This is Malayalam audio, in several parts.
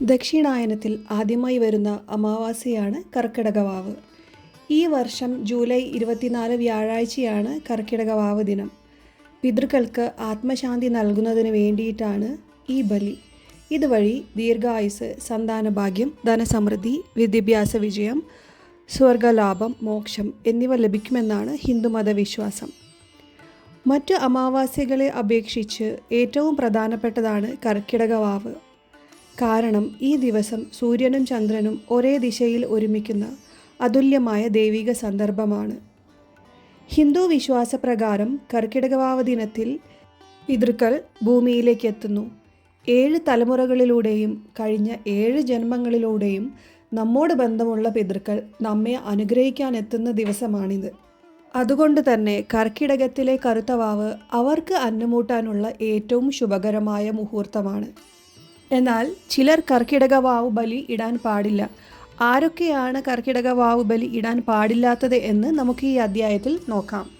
ദക്ഷിണായനത്തിൽ ആദ്യമായി വരുന്ന അമാവാസിയാണ് കർക്കിടകവാവ്. ഈ വർഷം ജൂലൈ ഇരുപത്തിനാല് വ്യാഴാഴ്ചയാണ് കർക്കിടകവാവ് ദിനം. പിതൃക്കൾക്ക് ആത്മശാന്തി നൽകുന്നതിന് വേണ്ടിയിട്ടാണ് ഈ ബലി. ഇതുവഴി ദീർഘായുസ് സന്താനഭാഗ്യം ധനസമൃദ്ധി വിദ്യാഭ്യാസ വിജയം സ്വർഗലാഭം മോക്ഷം എന്നിവ ലഭിക്കുമെന്നാണ് ഹിന്ദുമത വിശ്വാസം മറ്റു അമാവാസികളെ അപേക്ഷിച്ച് ഏറ്റവും പ്രധാനപ്പെട്ടതാണ് കർക്കിടകവാവ്. കാരണം ഈ ദിവസം സൂര്യനും ചന്ദ്രനും ഒരേ ദിശയിൽ ഒരുമിക്കുന്ന അതുല്യമായ ദൈവിക സന്ദർഭമാണ്. ഹിന്ദു വിശ്വാസപ്രകാരം കർക്കിടകവാവ് ദിനത്തിൽ പിതൃക്കൾ ഭൂമിയിലേക്ക് എത്തുന്നു ഏഴ് തലമുറകളിലൂടെയും കഴിഞ്ഞ ഏഴ് ജന്മങ്ങളിലൂടെയും നമ്മോട് ബന്ധമുള്ള പിതൃക്കൾ നമ്മെ അനുഗ്രഹിക്കാൻ എത്തുന്ന ദിവസമാണിത്. അതുകൊണ്ട് തന്നെ കർക്കിടകത്തിലെ കറുത്തവാവ് അവർക്ക് അന്നമൂട്ടാനുള്ള ഏറ്റവും ശുഭകരമായ മുഹൂർത്തമാണ്. എന്നാൽ ചിലർ കർക്കിടക വാവ് ബലി ഇടാൻ പാടില്ല. ആരൊക്കെയാണ് കർക്കിടക വാവ് ബലി ഇടാൻ പാടില്ലാത്തത് എന്ന് നമുക്ക് ഈ അധ്യായത്തിൽ നോക്കാം.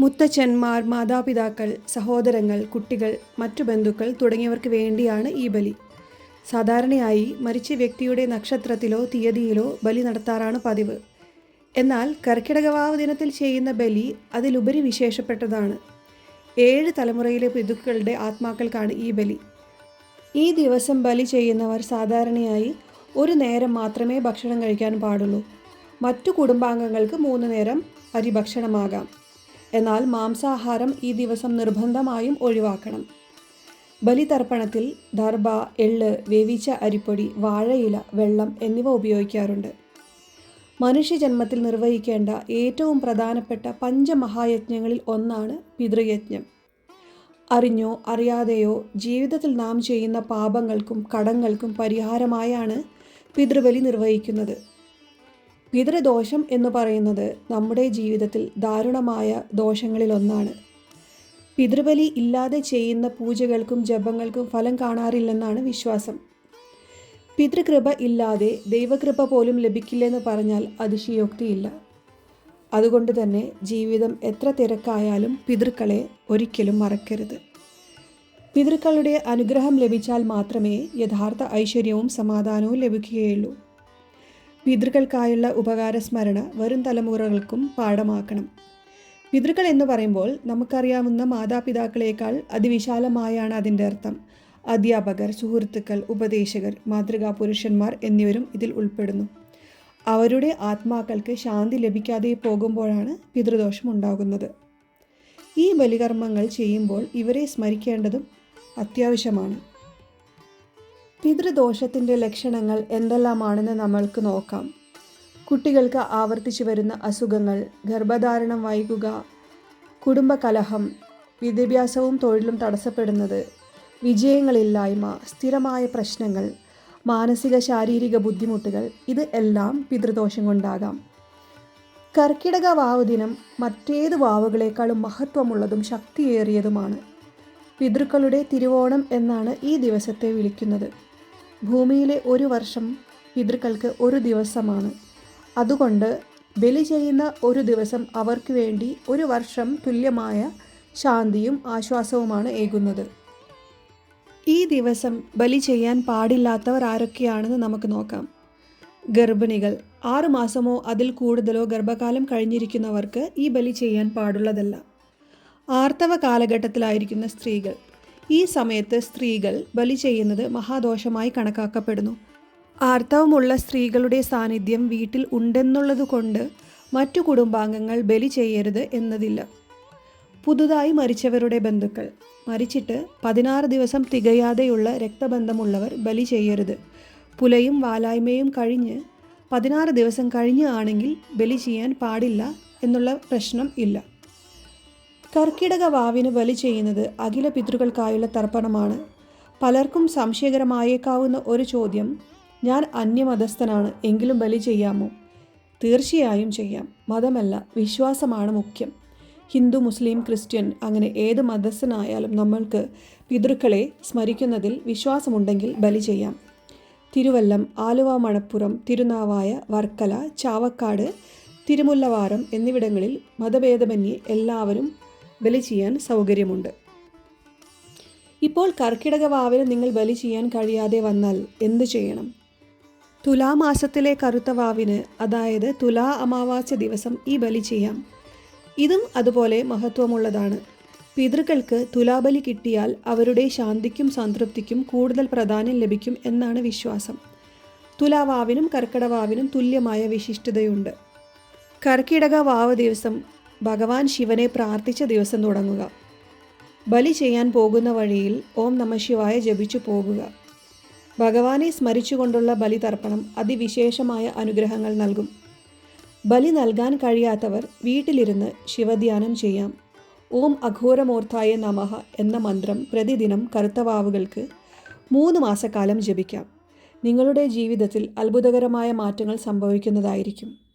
മുത്തച്ഛന്മാർ മാതാപിതാക്കൾ സഹോദരങ്ങൾ കുട്ടികൾ മറ്റു ബന്ധുക്കൾ തുടങ്ങിയവർക്ക് വേണ്ടിയാണ് ഈ ബലി. സാധാരണയായി മരിച്ച വ്യക്തിയുടെ നക്ഷത്രത്തിലോ തീയതിയിലോ ബലി നടത്താറാണ് പതിവ്. എന്നാൽ കർക്കിടകവാവ് ദിനത്തിൽ ചെയ്യുന്ന ബലി അതിലുപരി വിശേഷപ്പെട്ടതാണ്. ഏഴ് തലമുറയിലെ പിതുക്കളുടെ ആത്മാക്കൾക്കാണ് ഈ ബലി. ഈ ദിവസം ബലി ചെയ്യുന്നവർ സാധാരണയായി ഒരു നേരം മാത്രമേ ഭക്ഷണം കഴിക്കാൻ പാടുള്ളൂ. മറ്റു കുടുംബാംഗങ്ങൾക്ക് മൂന്ന് നേരം അരി ഭക്ഷണമാകാം എന്നാൽ മാംസാഹാരം ഈ ദിവസം നിർബന്ധമായും ഒഴിവാക്കണം. ബലിതർപ്പണത്തിൽ ദർഭ എള്ള് വേവിച്ച അരിപ്പൊടി വാഴയില വെള്ളം എന്നിവ ഉപയോഗിക്കാറുണ്ട്. മനുഷ്യജന്മത്തിൽ നിർവഹിക്കേണ്ട ഏറ്റവും പ്രധാനപ്പെട്ട പഞ്ചമഹായജ്ഞങ്ങളിൽ ഒന്നാണ് പിതൃയജ്ഞം. അറിഞ്ഞോ അറിയാതെയോ ജീവിതത്തിൽ നാം ചെയ്യുന്ന പാപങ്ങൾക്കും കടങ്ങൾക്കും പരിഹാരമായാണ് പിതൃബലി നിർവഹിക്കുന്നത്. പിതൃദോഷം എന്ന് പറയുന്നത് നമ്മുടെ ജീവിതത്തിൽ ദാരുണമായ ദോഷങ്ങളിലൊന്നാണ്. പിതൃബലി ഇല്ലാതെ ചെയ്യുന്ന പൂജകൾക്കും ജപങ്ങൾക്കും ഫലം കാണാറില്ലെന്നാണ് വിശ്വാസം. പിതൃകൃപ ഇല്ലാതെ ദൈവകൃപ പോലും ലഭിക്കില്ലെന്ന് പറഞ്ഞാൽ അതിശയോക്തിയില്ല. അതുകൊണ്ട് തന്നെ ജീവിതം എത്ര തിരക്കായാലും പിതൃക്കളെ ഒരിക്കലും മറക്കരുത്. പിതൃക്കളുടെ അനുഗ്രഹം ലഭിച്ചാൽ മാത്രമേ യഥാർത്ഥ ഐശ്വര്യവും സമാധാനവും ലഭിക്കുകയുള്ളൂ. പിതൃക്കൾക്കായുള്ള ഉപകാര സ്മരണ വരും തലമുറകൾക്കും പാഠമാക്കണം. പിതൃക്കൾ എന്ന് പറയുമ്പോൾ നമുക്കറിയാവുന്ന മാതാപിതാക്കളേക്കാൾ അതിവിശാലമായാണ് അതിന്റെ അർത്ഥം. അധ്യാപകർ സുഹൃത്തുക്കൾ ഉപദേശകർ മാതൃകാ പുരുഷന്മാർ എന്നിവരും ഇതിൽ ഉൾപ്പെടുന്നു. അവരുടെ ആത്മാക്കൾക്ക് ശാന്തി ലഭിക്കാതെ പോകുമ്പോഴാണ് പിതൃദോഷം ഉണ്ടാകുന്നത്. ഈ ബലികർമ്മങ്ങൾ ചെയ്യുമ്പോൾ ഇവരെ സ്മരിക്കേണ്ടതും അത്യാവശ്യമാണ്. പിതൃദോഷത്തിന്റെ ലക്ഷണങ്ങൾ എന്തെല്ലാമാണെന്ന് നമ്മൾക്ക് നോക്കാം. കുട്ടികൾക്ക് ആവർത്തിച്ചു വരുന്ന അസുഖങ്ങൾ ഗർഭധാരണം വൈകുക കുടുംബകലഹം വിദ്യാഭ്യാസവും തൊഴിലും തടസ്സപ്പെടുന്നത് വിജയങ്ങളില്ലായ്മ സ്ഥിരമായ പ്രശ്നങ്ങൾ മാനസിക ശാരീരിക ബുദ്ധിമുട്ടുകൾ ഇത് എല്ലാം പിതൃദോഷം കൊണ്ടാകാം. കർക്കിടക വാവ് ദിനം മറ്റേത് വാവുകളെക്കാളും മഹത്വമുള്ളതും ശക്തിയേറിയതുമാണ്. പിതൃക്കളുടെ തിരുവോണം എന്നാണ് ഈ ദിവസത്തെ വിളിക്കുന്നത്. ഭൂമിയിലെ ഒരു വർഷം പിതൃക്കൾക്ക് ഒരു ദിവസമാണ്. അതുകൊണ്ട് ബലി ചെയ്യുന്ന ഒരു ദിവസം അവർക്ക് വേണ്ടി ഒരു വർഷം തുല്യമായ ശാന്തിയും ആശ്വാസവുമാണ് ഏകുന്നത്. ഈ ദിവസം ബലി ചെയ്യാൻ പാടില്ലാത്തവർ ആരൊക്കെയാണെന്ന് നമുക്ക് നോക്കാം. ഗർഭിണികൾ. ആറുമാസമോ അതിൽ കൂടുതലോ ഗർഭകാലം കഴിഞ്ഞിരിക്കുന്നവർക്ക് ഈ ബലി ചെയ്യാൻ പാടുള്ളതല്ല. ആർത്തവ കാലഘട്ടത്തിലായിരിക്കുന്ന സ്ത്രീകൾ. ഈ സമയത്ത് സ്ത്രീകൾ ബലി ചെയ്യുന്നത് മഹാദോഷമായി കണക്കാക്കപ്പെടുന്നു. ആർത്തവമുള്ള സ്ത്രീകളുടെ സാന്നിധ്യം വീട്ടിൽ ഉണ്ടെന്നുള്ളതുകൊണ്ട് മറ്റു കുടുംബാംഗങ്ങൾ ബലി ചെയ്യരുത് എന്നതില്ല. പുതുതായി മരിച്ചവരുടെ ബന്ധുക്കൾ. മരിച്ചിട്ട് പതിനാറ് ദിവസം തികയാതെയുള്ള രക്തബന്ധമുള്ളവർ ബലി ചെയ്യരുത്. പുലയും വാലായ്മയും കഴിഞ്ഞ് പതിനാറ് ദിവസം കഴിഞ്ഞ് ആണെങ്കിൽ ബലി ചെയ്യാൻ പാടില്ല എന്നുള്ള പ്രശ്നം ഇല്ല. കർക്കിടക വാവിന് ബലി ചെയ്യുന്നത് അഖില പിതൃകൾക്കായുള്ള തർപ്പണമാണ്. പലർക്കും സംശയകരമായേക്കാവുന്ന ഒരു ചോദ്യം ഞാൻ അന്യമതസ്ഥനാണ് എങ്കിലും ബലി ചെയ്യാമോ? തീർച്ചയായും ചെയ്യാം. മതമല്ല വിശ്വാസമാണ് മുഖ്യം. ഹിന്ദു മുസ്ലിം ക്രിസ്ത്യൻ അങ്ങനെ ഏത് മതസ്ഥനായാലും നമ്മൾക്ക് പിതൃക്കളെ സ്മരിക്കുന്നതിൽ വിശ്വാസമുണ്ടെങ്കിൽ ബലി ചെയ്യാം. തിരുവല്ലം ആലുവ മണപ്പുറം തിരുനാവായ വർക്കല ചാവക്കാട് തിരുമുല്ലവാരം എന്നിവിടങ്ങളിൽ മതഭേദമന്യേ എല്ലാവരും ബലി ചെയ്യാൻ സൗകര്യമുണ്ട്. ഇപ്പോൾ കർക്കിടക വാവിന് നിങ്ങൾ ബലി ചെയ്യാൻ കഴിയാതെ വന്നാൽ എന്തു ചെയ്യണം? തുലാമാസത്തിലെ കറുത്ത വാവിന് അതായത് തുലാ അമാവാസ്യ ദിവസം ഈ ബലി ചെയ്യാം. ഇതും അതുപോലെ മഹത്വമുള്ളതാണ്. പിതൃക്കൾക്ക് തുലാബലി കിട്ടിയാൽ അവരുടെ ശാന്തിക്കും സംതൃപ്തിക്കും കൂടുതൽ പ്രാധാന്യം ലഭിക്കും എന്നാണ് വിശ്വാസം. തുലാവാവിനും കർക്കിടവാവിനും തുല്യമായ വിശിഷ്ടതയുണ്ട്. കർക്കിടക വാവ് ദിവസം ഭഗവാൻ ശിവനെ പ്രാർത്ഥിച്ച ദിവസം തുടങ്ങുക. ബലി ചെയ്യാൻ പോകുന്ന വഴിയിൽ ഓം നമ ശിവായ ജപിച്ചു പോകുക. ഭഗവാനെ സ്മരിച്ചുകൊണ്ടുള്ള ബലിതർപ്പണം അതിവിശേഷമായ അനുഗ്രഹങ്ങൾ നൽകും. ബലി നൽകാൻ കഴിയാത്തവർ വീട്ടിലിരുന്ന് ശിവധ്യാനം ചെയ്യാം. ഓം അഘോരമൂർത്തായ നമഃ എന്ന മന്ത്രം പ്രതിദിനം കറുത്തവാവുകൾക്ക് മൂന്ന് മാസക്കാലം ജപിക്കാം. നിങ്ങളുടെ ജീവിതത്തിൽ അത്ഭുതകരമായ മാറ്റങ്ങൾ സംഭവിക്കുന്നതായിരിക്കും.